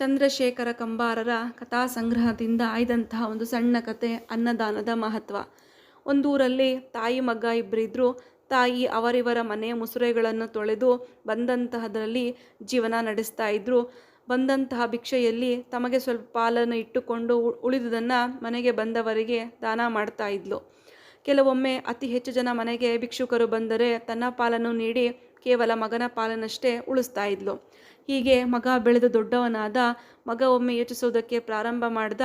ಚಂದ್ರಶೇಖರ ಕಂಬಾರರ ಕಥಾ ಸಂಗ್ರಹದಿಂದ ಆಯ್ದಂತಹ ಒಂದು ಸಣ್ಣ ಕತೆ ಅನ್ನದಾನದ ಮಹತ್ವ. ಒಂದೂರಲ್ಲಿ ತಾಯಿ ಮಗ ಇಬ್ಬರಿದ್ರು ತಾಯಿ ಅವರಿವರ ಮನೆ ಮುಸುರೆಗಳನ್ನು ತೊಳೆದು ಬಂದಂತಹದರಲ್ಲಿ ಜೀವನ ನಡೆಸ್ತಾ ಇದ್ರು. ಬಂದಂತಹ ಭಿಕ್ಷೆಯಲ್ಲಿ ತಮಗೆ ಸ್ವಲ್ಪ ಪಾಲನ್ನು ಇಟ್ಟುಕೊಂಡು ಉಳಿದುದನ್ನು ಮನೆಗೆ ಬಂದವರಿಗೆ ದಾನ ಮಾಡ್ತಾ ಇದ್ಲು. ಕೆಲವೊಮ್ಮೆ ಅತಿ ಹೆಚ್ಚು ಜನ ಮನೆಗೆ ಭಿಕ್ಷುಕರು ಬಂದರೆ ತನ್ನ ಪಾಲನ್ನು ನೀಡಿ ಕೇವಲ ಮಗನ ಪಾಲನ್ನಷ್ಟೇ ಉಳಿಸ್ತಾ ಇದ್ಲು. ಹೀಗೆ ಮಗ ಬೆಳೆದು ದೊಡ್ಡವನಾದ ಮಗ ಒಮ್ಮೆ ಯೋಚಿಸೋದಕ್ಕೆ ಪ್ರಾರಂಭ ಮಾಡ್ದ,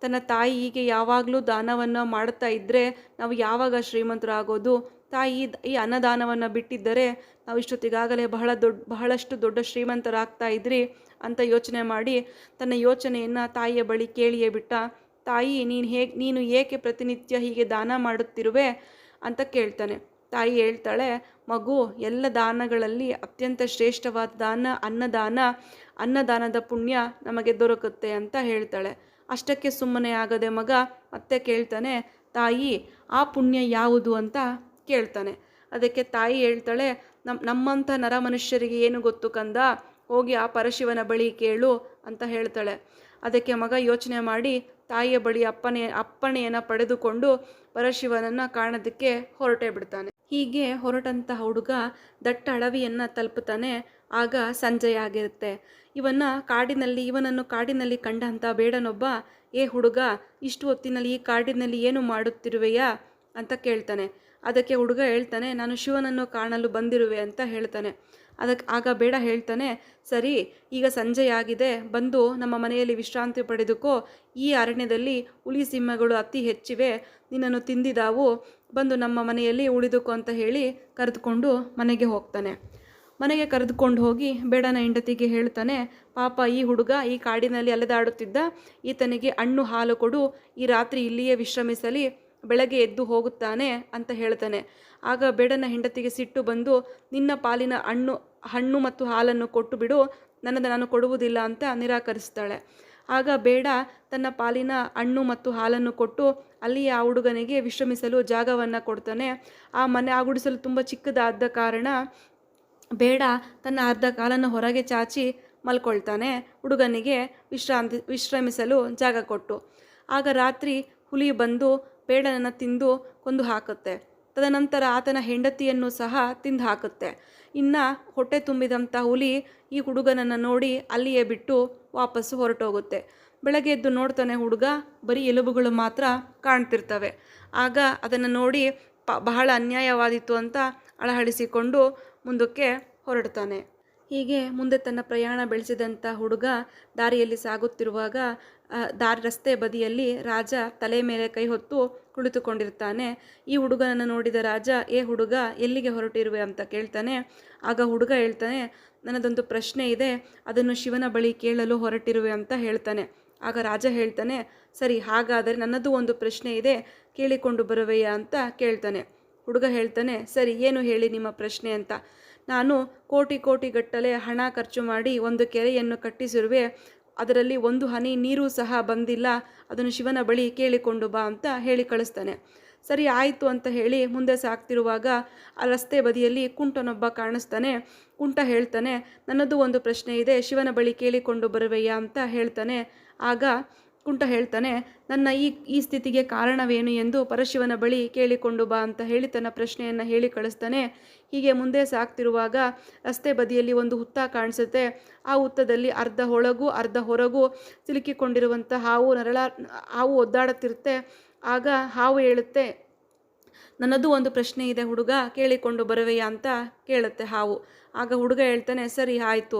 ತನ್ನ ತಾಯಿ ಹೀಗೆ ಯಾವಾಗಲೂ ದಾನವನ್ನು ಮಾಡುತ್ತಾ ಇದ್ದರೆ ನಾವು ಯಾವಾಗ ಶ್ರೀಮಂತರಾಗೋದು? ತಾಯಿ ಈ ಅನ್ನದಾನವನ್ನು ಬಿಟ್ಟಿದ್ದರೆ ನಾವು ಇಷ್ಟೊತ್ತಿಗಾಗಲೇ ಬಹಳ ದೊಡ್ಡ ಬಹಳಷ್ಟು ದೊಡ್ಡ ಶ್ರೀಮಂತರಾಗ್ತಾ ಇದ್ರಿ ಅಂತ ಯೋಚನೆ ಮಾಡಿ ತನ್ನ ಯೋಚನೆಯನ್ನು ತಾಯಿಯ ಬಳಿ ಕೇಳಿಯೇ ಬಿಟ್ಟ, ತಾಯಿ ನೀನು ಹೇಗೆ, ನೀನು ಏಕೆ ಪ್ರತಿನಿತ್ಯ ಹೀಗೆ ದಾನ ಮಾಡುತ್ತಿರುವೆ ಅಂತ ಕೇಳ್ತಾನೆ. ತಾಯಿ ಹೇಳ್ತಾಳೆ, ಮಗು, ಎಲ್ಲ ದಾನಗಳಲ್ಲಿ ಅತ್ಯಂತ ಶ್ರೇಷ್ಠವಾದ ದಾನ ಅನ್ನದಾನ, ಅನ್ನದಾನದ ಪುಣ್ಯ ನಮಗೆ ದೊರಕುತ್ತೆ ಅಂತ ಹೇಳ್ತಾಳೆ. ಅಷ್ಟಕ್ಕೆ ಸುಮ್ಮನೆ ಆಗದೆ ಮಗ ಮತ್ತೆ ಕೇಳ್ತಾನೆ, ತಾಯಿ, ಆ ಪುಣ್ಯ ಯಾವುದು ಅಂತ ಕೇಳ್ತಾನೆ. ಅದಕ್ಕೆ ತಾಯಿ ಹೇಳ್ತಾಳೆ ನಮ್ಮ ನಮ್ಮಂಥ ನರ ಮನುಷ್ಯರಿಗೆ ಏನು ಗೊತ್ತು ಕಂದ? ಹೋಗಿ ಆ ಪರಶಿವನ ಬಳಿ ಕೇಳು ಅಂತ ಹೇಳ್ತಾಳೆ. ಅದಕ್ಕೆ ಮಗ ಯೋಚನೆ ಮಾಡಿ ತಾಯಿಯ ಬಳಿ ಅಪ್ಪನೆ, ಅಪ್ಪಣೆಯನ್ನು ಪಡೆದುಕೊಂಡು ಪರಶಿವನನ್ನು ಕಾಣೋದಕ್ಕೆ ಹೊರಟೇ ಬಿಡ್ತಾನೆ. ಹೀಗೆ ಹೊರಟಂತಹ ಹುಡುಗ ದಟ್ಟ ಅಡವಿಯನ್ನು ತಲುಪುತ್ತಾನೆ. ಆಗ ಸಂಜೆಯಾಗಿರುತ್ತೆ ಇವನ್ನ ಕಾಡಿನಲ್ಲಿ, ಇವನನ್ನು ಕಾಡಿನಲ್ಲಿ ಕಂಡಂಥ ಬೇಡನೊಬ್ಬ, ಏ ಹುಡುಗ, ಇಷ್ಟು ಹೊತ್ತಿನಲ್ಲಿ ಈ ಕಾಡಿನಲ್ಲಿ ಏನು ಮಾಡುತ್ತಿರುವೆಯಾ? ಅಂತ ಕೇಳ್ತಾನೆ. ಅದಕ್ಕೆ ಹುಡುಗ ಹೇಳ್ತಾನೆ, ನಾನು ಶಿವನನ್ನು ಕಾಣಲು ಬಂದಿರುವೆ ಅಂತ ಹೇಳ್ತಾನೆ. ಅದಕ್ಕೆ ಆಗ ಬೇಡ ಹೇಳ್ತಾನೆ, ಸರಿ, ಈಗ ಸಂಜೆಯಾಗಿದೆ ಬಂದು ನಮ್ಮ ಮನೆಯಲ್ಲಿ ವಿಶ್ರಾಂತಿ ಪಡೆದುಕೋ. ಈ ಅರಣ್ಯದಲ್ಲಿ ಹುಲಿ ಸಿಂಹಗಳು ಅತಿ ಹೆಚ್ಚಿವೆ. ನಿನ್ನನ್ನು ತಿಂದಿದಾವು. ಬಂದು ನಮ್ಮ ಮನೆಯಲ್ಲಿ ಉಳಿದುಕೋ ಅಂತ ಹೇಳಿ ಕರೆದುಕೊಂಡು ಮನೆಗೆ ಹೋಗ್ತಾನೆ. ಮನೆಗೆ ಕರೆದುಕೊಂಡು ಹೋಗಿ ಬೇಡನ ಹೆಂಡತಿಗೆ ಹೇಳ್ತಾನೆ, ಪಾಪ ಈ ಹುಡುಗ ಈ ಕಾಡಿನಲ್ಲಿ ಅಲೆದಾಡುತ್ತಿದ್ದ, ಈತನಿಗೆ ಹಣ್ಣು ಹಾಲು ಕೊಡು, ಈ ರಾತ್ರಿ ಇಲ್ಲಿಯೇ ವಿಶ್ರಮಿಸಲಿ, ಬೆಳಗ್ಗೆ ಎದ್ದು ಹೋಗುತ್ತಾನೆ ಅಂತ ಹೇಳ್ತಾನೆ. ಆಗ ಬೇಡನ ಹೆಂಡತಿಗೆ ಸಿಟ್ಟು ಬಂದು, ನಿನ್ನ ಪಾಲಿನ ಹಣ್ಣು ಹಣ್ಣು ಮತ್ತು ಹಾಲನ್ನು ಕೊಟ್ಟು ಬಿಡು, ನನ್ನದು ನಾನು ಕೊಡುವುದಿಲ್ಲ ಅಂತ ನಿರಾಕರಿಸ್ತಾಳೆ. ಆಗ ಬೇಡ, ತನ್ನ ಪಾಲಿನ ಹಣ್ಣು ಮತ್ತು ಹಾಲನ್ನು ಕೊಟ್ಟು ಅಲ್ಲಿ ಆ ಹುಡುಗನಿಗೆ ವಿಶ್ರಮಿಸಲು ಜಾಗವನ್ನು ಕೊಡ್ತಾನೆ. ಆ ಮನೆ ಆ ಗುಡಿಸಲು ತುಂಬ ಚಿಕ್ಕದಾದ ಕಾರಣ ಬೇಡ, ತನ್ನ ಅರ್ಧ ಕಾಲನ್ನು ಹೊರಗೆ ಚಾಚಿ ಮಲ್ಕೊಳ್ತಾನೆ. ಹುಡುಗನಿಗೆ ವಿಶ್ರಾಂತಿ, ವಿಶ್ರಮಿಸಲು ಜಾಗ ಕೊಟ್ಟು. ಆಗ ರಾತ್ರಿ ಹುಲಿ ಬಂದು, ಬೇಡನನ್ನು ತಿಂದು ಕೊಂದು ಹಾಕುತ್ತೆ. ತದನಂತರ ಆತನ ಹೆಂಡತಿಯನ್ನು ಸಹ ತಿಂದು ಹಾಕುತ್ತೆ ಇನ್ನು ಹೊಟ್ಟೆ ತುಂಬಿದಂಥ ಹುಲಿ ಈ ಹುಡುಗನನ್ನು ನೋಡಿ ಅಲ್ಲಿಯೇ ಬಿಟ್ಟು ವಾಪಸ್ಸು ಹೊರಟೋಗುತ್ತೆ. ಬೆಳಗ್ಗೆ ಎದ್ದು ನೋಡ್ತಾನೆ ಹುಡುಗ, ಬರೀ ಎಲುಬುಗಳು ಮಾತ್ರ ಕಾಣ್ತಿರ್ತವೆ. ಆಗ ಅದನ್ನು ನೋಡಿ ಪ ಬಹಳ ಅನ್ಯಾಯವಾದಿತ್ತು ಅಂತ ಅಳಹಡಿಸಿಕೊಂಡು ಮುಂದಕ್ಕೆ ಹೊರಡ್ತಾನೆ. ಹೀಗೆ ಮುಂದೆ ತನ್ನ ಪ್ರಯಾಣ ಬೆಳೆಸಿದಂಥ ಹುಡುಗ ದಾರಿಯಲ್ಲಿ ಸಾಗುತ್ತಿರುವಾಗ ದಾರಿ ರಸ್ತೆ ಬದಿಯಲ್ಲಿ ರಾಜ ತಲೆ ಮೇಲೆ ಕೈ ಹೊತ್ತು ಕುಳಿತುಕೊಂಡಿರ್ತಾನೆ. ಈ ಹುಡುಗನನ್ನು ನೋಡಿದ ರಾಜ, ಏ ಹುಡುಗ, ಎಲ್ಲಿಗೆ ಹೊರಟಿರುವೆ? ಅಂತ ಕೇಳ್ತಾನೆ. ಆಗ ಹುಡುಗ ಹೇಳ್ತಾನೆ ನನ್ನದೊಂದು ಪ್ರಶ್ನೆ ಇದೆ, ಅದನ್ನು ಶಿವನ ಬಳಿ ಕೇಳಲು ಹೊರಟಿರುವೆ ಅಂತ ಹೇಳ್ತಾನೆ. ಆಗ ರಾಜ ಹೇಳ್ತಾನೆ, ಸರಿ, ಹಾಗಾದರೆ ನನ್ನದು ಒಂದು ಪ್ರಶ್ನೆ ಇದೆ, ಕೇಳಿಕೊಂಡು ಬರುವೆಯಾ? ಅಂತ ಕೇಳ್ತಾನೆ. ಹುಡುಗ ಹೇಳ್ತಾನೆ, ಸರಿ, ಏನು ಹೇಳಿ ನಿಮ್ಮ ಪ್ರಶ್ನೆ ಅಂತ? ನಾನು ಕೋಟಿ ಕೋಟಿ ಗಟ್ಟಲೆ ಹಣ ಖರ್ಚು ಮಾಡಿ ಒಂದು ಕೆರೆಯನ್ನು ಕಟ್ಟಿಸಿರುವೆ, ಅದರಲ್ಲಿ ಒಂದು ಹನಿ ನೀರು ಸಹ ಬಂದಿಲ್ಲ, ಅದನ್ನು ಶಿವನ ಬಳಿ ಕೇಳಿಕೊಂಡು ಬಾ ಅಂತ ಹೇಳಿ ಕಳಿಸ್ತಾನೆ. ಸರಿ ಆಯಿತು ಅಂತ ಹೇಳಿ ಮುಂದೆ ಸಾಕ್ತಿರುವಾಗ ಆ ರಸ್ತೆ ಬದಿಯಲ್ಲಿ ಕುಂಟನೊಬ್ಬ ಕಾಣಿಸ್ತಾನೆ. ಕುಂಟ ಹೇಳ್ತಾನೆ, ನನ್ನದು ಒಂದು ಪ್ರಶ್ನೆ ಇದೆ, ಶಿವನ ಬಳಿ ಕೇಳಿಕೊಂಡು ಬರುವೆಯಾ? ಅಂತ ಹೇಳ್ತಾನೆ. ಆಗ ಕುಂಟ ಹೇಳ್ತಾನೆ, ನನ್ನ ಈ ಈ ಸ್ಥಿತಿಗೆ ಕಾರಣವೇನು ಎಂದು ಪರಶಿವನ ಬಳಿ ಕೇಳಿಕೊಂಡು ಬಾ ಅಂತ ಹೇಳಿ ತನ್ನ ಪ್ರಶ್ನೆಯನ್ನು ಹೇಳಿ ಕಳಿಸ್ತಾನೆ. ಹೀಗೆ ಮುಂದೆ ಸಾಗ್ತಿರುವಾಗ ರಸ್ತೆ ಬದಿಯಲ್ಲಿ ಒಂದು ಹುತ್ತ ಕಾಣಿಸುತ್ತೆ. ಆ ಹುತ್ತದಲ್ಲಿ ಅರ್ಧ ಒಳಗೂ, ಅರ್ಧ ಹೊರಗೂ ಸಿಲುಕಿಕೊಂಡಿರುವಂಥ ಹಾವು ನರಳ, ಹಾವು ಒದ್ದಾಡುತ್ತಿರುತ್ತೆ. ಆಗ ಹಾವು ಹೇಳುತ್ತೆ, ನನ್ನದು ಒಂದು ಪ್ರಶ್ನೆ ಇದೆ ಹುಡುಗ, ಕೇಳಿಕೊಂಡು ಬರುವೆಯಾ? ಅಂತ ಕೇಳುತ್ತೆ ಹಾವು. ಆಗ ಹುಡುಗ ಹೇಳ್ತಾನೆ, ಸರಿ, ಆಯಿತು.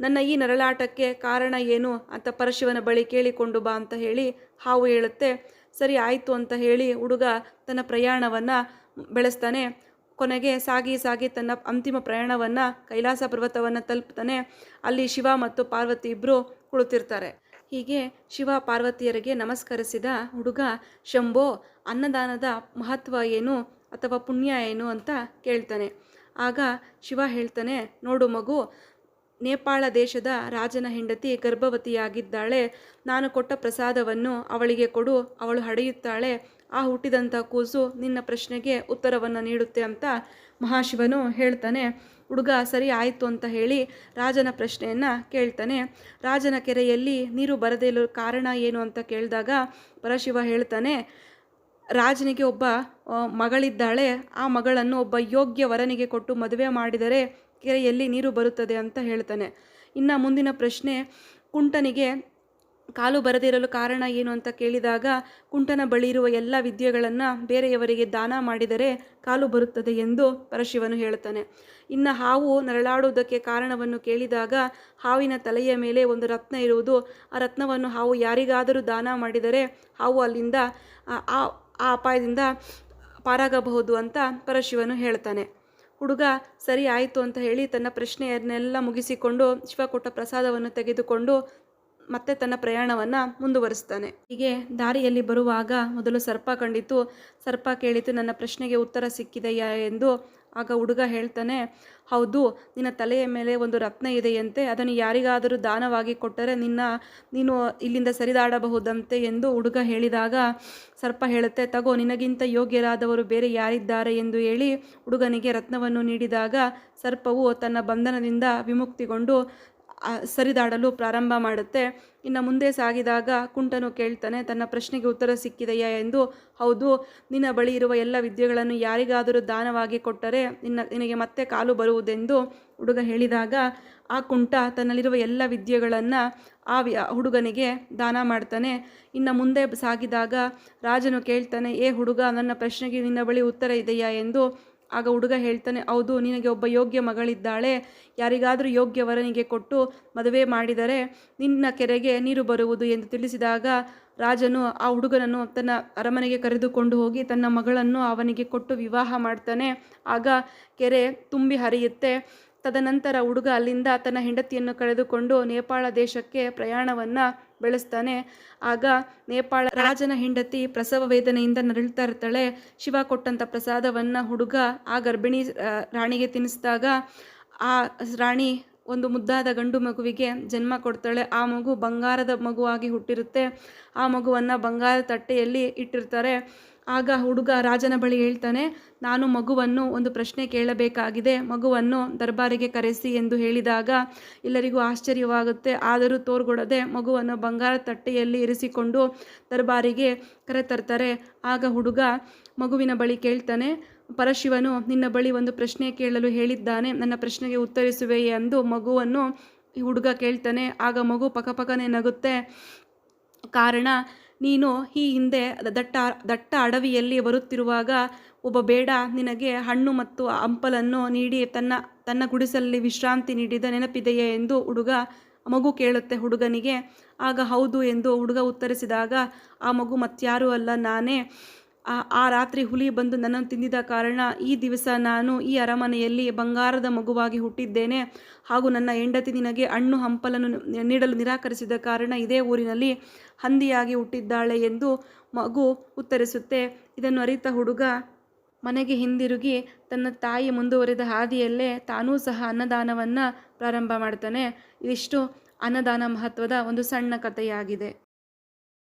ನನ್ನ ಈ ನರಳಾಟಕ್ಕೆ ಕಾರಣ ಏನು ಅಂತ ಪರಶಿವನ ಬಳಿ ಕೇಳಿಕೊಂಡು ಬಾ ಅಂತ ಹೇಳಿ ಹಾವು ಹೇಳುತ್ತೆ, ಸರಿ ಆಯಿತು ಅಂತ ಹೇಳಿ ಹುಡುಗ ತನ್ನ ಪ್ರಯಾಣವನ್ನು ಬೆಳೆಸ್ತಾನೆ. ಕೊನೆಗೆ ಸಾಗಿ ಸಾಗಿ ತನ್ನ ಅಂತಿಮ ಪ್ರಯಾಣವನ್ನು ಕೈಲಾಸ ಪರ್ವತವನ್ನು ತಲುಪ್ತಾನೆ. ಅಲ್ಲಿ ಶಿವ ಮತ್ತು ಪಾರ್ವತಿ ಇಬ್ಬರು ಕುಳಿತಿರ್ತಾರೆ. ಹೀಗೆ ಶಿವ ಪಾರ್ವತಿಯರಿಗೆ ನಮಸ್ಕರಿಸಿದ ಹುಡುಗ, ಶಂಭೋ, ಅನ್ನದಾನದ ಮಹತ್ವ ಏನು ಅಥವಾ ಪುಣ್ಯ ಏನು? ಅಂತ ಕೇಳ್ತಾನೆ. ಆಗ ಶಿವ ಹೇಳ್ತಾನೆ, ನೋಡು ಮಗು ನೇಪಾಳ ದೇಶದ ರಾಜನ ಹೆಂಡತಿ ಗರ್ಭವತಿಯಾಗಿದ್ದಾಳೆ. ನಾನು ಕೊಟ್ಟ ಪ್ರಸಾದವನ್ನು ಅವಳಿಗೆ ಕೊಡು, ಅವಳು ಹಡೆಯುತ್ತಾಳೆ. ಆ ಹುಟ್ಟಿದಂಥ ಕೂಸು ನಿನ್ನ ಪ್ರಶ್ನೆಗೆ ಉತ್ತರವನ್ನು ನೀಡುತ್ತೆ ಅಂತ ಮಹಾಶಿವನು ಹೇಳ್ತಾನೆ. ಹುಡುಗ, ಸರಿ ಆಯಿತು ಅಂತ ಹೇಳಿ ರಾಜನ ಪ್ರಶ್ನೆಯನ್ನು ಕೇಳ್ತಾನೆ. ರಾಜನ ಕೆರೆಯಲ್ಲಿ ನೀರು ಬರದೇ ಇರೋ ಕಾರಣ ಏನು ಅಂತ ಕೇಳಿದಾಗ ಪರಶಿವ ಹೇಳ್ತಾನೆ, ರಾಜನಿಗೆ ಒಬ್ಬ ಮಗಳಿದ್ದಾಳೆ. ಆ ಮಗಳನ್ನು ಒಬ್ಬ ಯೋಗ್ಯ ವರನಿಗೆ ಕೊಟ್ಟು ಮದುವೆ ಮಾಡಿದರೆ ಕೆರೆಯಲ್ಲಿ ನೀರು ಬರುತ್ತದೆ ಅಂತ ಹೇಳ್ತಾನೆ. ಇನ್ನು ಮುಂದಿನ ಪ್ರಶ್ನೆ, ಕುಂಟನಿಗೆ ಕಾಲು ಬರದಿರಲು ಕಾರಣ ಏನು ಅಂತ ಕೇಳಿದಾಗ, ಕುಂಟನ ಬಳಿ ಇರುವ ಎಲ್ಲ ವಿದ್ಯೆಗಳನ್ನು ಬೇರೆಯವರಿಗೆ ದಾನ ಮಾಡಿದರೆ ಕಾಲು ಬರುತ್ತದೆ ಎಂದು ಪರಶಿವನು ಹೇಳ್ತಾನೆ. ಇನ್ನು ಹಾವು ನರಳಾಡುವುದಕ್ಕೆ ಕಾರಣವನ್ನು ಕೇಳಿದಾಗ, ಹಾವಿನ ತಲೆಯ ಮೇಲೆ ಒಂದು ರತ್ನ ಇರುವುದು, ಆ ರತ್ನವನ್ನು ಹಾವು ಯಾರಿಗಾದರೂ ದಾನ ಮಾಡಿದರೆ ಹಾವು ಅಲ್ಲಿಂದ ಆ- ಆ ಅಪಾಯದಿಂದ ಪಾರಾಗಬಹುದು ಅಂತ ಪರಶಿವನು ಹೇಳ್ತಾನೆ. ಹುಡುಗ ಸರಿ ಆಯಿತು ಅಂತ ಹೇಳಿ ತನ್ನ ಪ್ರಶ್ನೆಯನ್ನೆಲ್ಲ ಮುಗಿಸಿಕೊಂಡು ಶಿವ ಕೊಟ್ಟ ಪ್ರಸಾದವನ್ನು ತೆಗೆದುಕೊಂಡು ಮತ್ತೆ ತನ್ನ ಪ್ರಯಾಣವನ್ನು ಮುಂದುವರಿಸ್ತಾನೆ. ಹೀಗೆ ದಾರಿಯಲ್ಲಿ ಬರುವಾಗ ಮೊದಲು ಸರ್ಪ ಕಂಡಿತು. ಸರ್ಪ ಕೇಳಿತು, ನನ್ನ ಪ್ರಶ್ನೆಗೆ ಉತ್ತರ ಸಿಕ್ಕಿದೆಯಾ? ಎಂದು ಆಗ ಹುಡುಗ ಹೇಳ್ತಾನೆ, ಹೌದು, ನಿನ್ನ ತಲೆಯ ಮೇಲೆ ಒಂದು ರತ್ನ ಇದೆಯಂತೆ. ಅದನ್ನು ಯಾರಿಗಾದರೂ ದಾನವಾಗಿ ಕೊಟ್ಟರೆ ನಿನ್ನ, ನೀನು ಇಲ್ಲಿಂದ ಸರಿದಾಡಬಹುದಂತೆ ಎಂದು ಹುಡುಗ ಹೇಳಿದಾಗ ಸರ್ಪ ಹೇಳುತ್ತೆ, ತಗೋ, ನಿನಗಿಂತ ಯೋಗ್ಯರಾದವರು ಬೇರೆ ಯಾರಿದ್ದಾರೆ? ಎಂದು ಹೇಳಿ ಹುಡುಗನಿಗೆ ರತ್ನವನ್ನು ನೀಡಿದಾಗ ಸರ್ಪವು ತನ್ನ ಬಂಧನದಿಂದ ವಿಮುಕ್ತಿಗೊಂಡು ಸರಿದಾಡಲು ಪ್ರಾರಂಭ ಮಾಡುತ್ತೆ. ಇನ್ನು ಮುಂದೆ ಸಾಗಿದಾಗ ಕುಂಟನು ಕೇಳ್ತಾನೆ, ತನ್ನ ಪ್ರಶ್ನೆಗೆ ಉತ್ತರ ಸಿಕ್ಕಿದೆಯಾ ಎಂದು. ಹೌದು, ನಿನ್ನ ಬಳಿ ಇರುವ ಎಲ್ಲ ವಿದ್ಯೆಗಳನ್ನು ಯಾರಿಗಾದರೂ ದಾನವಾಗಿ ಕೊಟ್ಟರೆ ನಿನ್ನ, ನಿನಗೆ ಮತ್ತೆ ಕಾಲು ಬರುವುದೆಂದು ಹುಡುಗ ಹೇಳಿದಾಗ, ಆ ಕುಂಟ ತನ್ನಲ್ಲಿರುವ ಎಲ್ಲ ವಿದ್ಯೆಗಳನ್ನು ಆ ಹುಡುಗನಿಗೆ ದಾನ ಮಾಡ್ತಾನೆ. ಇನ್ನು ಮುಂದೆ ಸಾಗಿದಾಗ ರಾಜನು ಕೇಳ್ತಾನೆ, ಏ ಹುಡುಗ, ನನ್ನ ಪ್ರಶ್ನೆಗೆ ನಿನ್ನ ಬಳಿ ಉತ್ತರ ಇದೆಯಾ ಎಂದು. ಆಗ ಹುಡುಗ ಹೇಳ್ತಾನೆ, ಹೌದು, ನಿನಗೆ ಒಬ್ಬ ಯೋಗ್ಯ ಮಗಳಿದ್ದಾಳೆ. ಯಾರಿಗಾದರೂ ಯೋಗ್ಯ ವರನಿಗೆ ಕೊಟ್ಟು ಮದುವೆ ಮಾಡಿದರೆ ನಿನ್ನ ಕೆರೆಗೆ ನೀರು ಬರುವುದು ಎಂದು ತಿಳಿಸಿದಾಗ ರಾಜನು ಆ ಹುಡುಗನನ್ನು ತನ್ನ ಅರಮನೆಗೆ ಕರೆದುಕೊಂಡು ಹೋಗಿ ತನ್ನ ಮಗಳನ್ನು ಅವನಿಗೆ ಕೊಟ್ಟು ವಿವಾಹ ಮಾಡ್ತಾನೆ. ಆಗ ಕೆರೆ ತುಂಬಿ ಹರಿಯುತ್ತೆ. ತದನಂತರ ಹುಡುಗ ಅಲ್ಲಿಂದ ತನ್ನ ಹೆಂಡತಿಯನ್ನು ಕಳೆದುಕೊಂಡು ನೇಪಾಳ ದೇಶಕ್ಕೆ ಪ್ರಯಾಣವನ್ನು ಬೆಳೆಸ್ತಾನೆ. ಆಗ ನೇಪಾಳ ರಾಜನ ಹೆಂಡತಿ ಪ್ರಸವ ವೇದನೆಯಿಂದ ನರಳ್ತಾ ಇರ್ತಾಳೆ. ಶಿವ ಕೊಟ್ಟಂಥ ಪ್ರಸಾದವನ್ನು ಹುಡುಗ ಆ ಗರ್ಭಿಣಿ ರಾಣಿಗೆ ತಿನ್ನಿಸಿದಾಗ ಆ ರಾಣಿ ಒಂದು ಮುದ್ದಾದ ಗಂಡು ಮಗುವಿಗೆ ಜನ್ಮ ಕೊಡ್ತಾಳೆ. ಆ ಮಗು ಬಂಗಾರದ ಮಗುವಾಗಿ ಹುಟ್ಟಿರುತ್ತೆ. ಆ ಮಗುವನ್ನು ಬಂಗಾರದ ತಟ್ಟೆಯಲ್ಲಿ ಇಟ್ಟಿರ್ತಾರೆ. ಆಗ ಹುಡುಗ ರಾಜನ ಬಳಿ ಹೇಳ್ತಾನೆ, ನಾನು ಮಗುವನ್ನು ಒಂದು ಪ್ರಶ್ನೆ ಕೇಳಬೇಕಾಗಿದೆ. ಮಗುವನ್ನು ದರ್ಬಾರಿಗೆ ಕರೆಸಿ ಎಂದು ಹೇಳಿದಾಗ ಎಲ್ಲರಿಗೂ ಆಶ್ಚರ್ಯವಾಗುತ್ತೆ. ಆದರೂ ತೋರ್ಗೊಡದೆ ಮಗುವನ್ನು ಬಂಗಾರ ತಟ್ಟೆಯಲ್ಲಿ ಇರಿಸಿಕೊಂಡು ದರ್ಬಾರಿಗೆ ಕರೆತರ್ತಾರೆ ಆಗ ಹುಡುಗ ಮಗುವಿನ ಬಳಿ ಕೇಳ್ತಾನೆ, ಪರಶಿವನು, ನಿನ್ನ ಬಳಿ ಒಂದು ಪ್ರಶ್ನೆ ಕೇಳಲು ಹೇಳಿದ್ದಾನೆ. ನನ್ನ ಪ್ರಶ್ನೆಗೆ ಉತ್ತರಿಸುವೆ ಎಂದು ಮಗುವನ್ನು ಈ ಹುಡುಗ ಕೇಳ್ತಾನೆ. ಆಗ ಮಗು ಪಕಪಕನೆ ನಗುತ್ತೆ. ಕಾರಣ ನೀನು ಈ ಹಿಂದೆ ದಟ್ಟ ದಟ್ಟ ಅಡವಿಯಲ್ಲಿ ಬರುತ್ತಿರುವಾಗ ಒಬ್ಬ ಬೇಡ ನಿನಗೆ ಹಣ್ಣು ಮತ್ತು ಹಂಪಲನ್ನು ನೀಡಿ ತನ್ನ ತನ್ನ ಗುಡಿಸಲಲ್ಲಿ ವಿಶ್ರಾಂತಿ ನೀಡಿದ ನೆನಪಿದೆಯೇ ಎಂದು ಹುಡುಗ, ಮಗು ಕೇಳುತ್ತೆ ಹುಡುಗನಿಗೆ. ಆಗ ಹೌದು ಎಂದು ಹುಡುಗ ಉತ್ತರಿಸಿದಾಗ, ಆ ಮಗು ಮತ್ಯಾರೂ ಅಲ್ಲ ನಾನೇ. ಆ ರಾತ್ರಿ ಹುಲಿ ಬಂದು ನನ್ನನ್ನು ತಿಂದಿದ ಕಾರಣ ಈ ದಿವಸ ನಾನು ಈ ಅರಮನೆಯಲ್ಲಿ ಬಂಗಾರದ ಮಗುವಾಗಿ ಹುಟ್ಟಿದ್ದೇನೆ. ಹಾಗೂ ನನ್ನ ಹೆಂಡತಿ ನಿನಗೆ ಹಣ್ಣು, ಹಂಪಲನ್ನು ನೀಡಲು ನಿರಾಕರಿಸಿದ ಕಾರಣ ಇದೇ ಊರಿನಲ್ಲಿ ಹಂದಿಯಾಗಿ ಹುಟ್ಟಿದ್ದಾಳೆ ಎಂದು ಮಗು ಉತ್ತರಿಸುತ್ತೆ. ಇದನ್ನು ಅರಿತ ಹುಡುಗ ಮನೆಗೆ ಹಿಂದಿರುಗಿ ತನ್ನ ತಾಯಿ ಮುಂದುವರಿದ ಹಾದಿಯಲ್ಲೇ ತಾನೂ ಸಹ ಅನ್ನದಾನವನ್ನು ಪ್ರಾರಂಭ ಮಾಡ್ತಾನೆ. ಇದಿಷ್ಟು ಅನ್ನದಾನ ಮಹತ್ವದ ಒಂದು ಸಣ್ಣ ಕಥೆಯಾಗಿದೆ.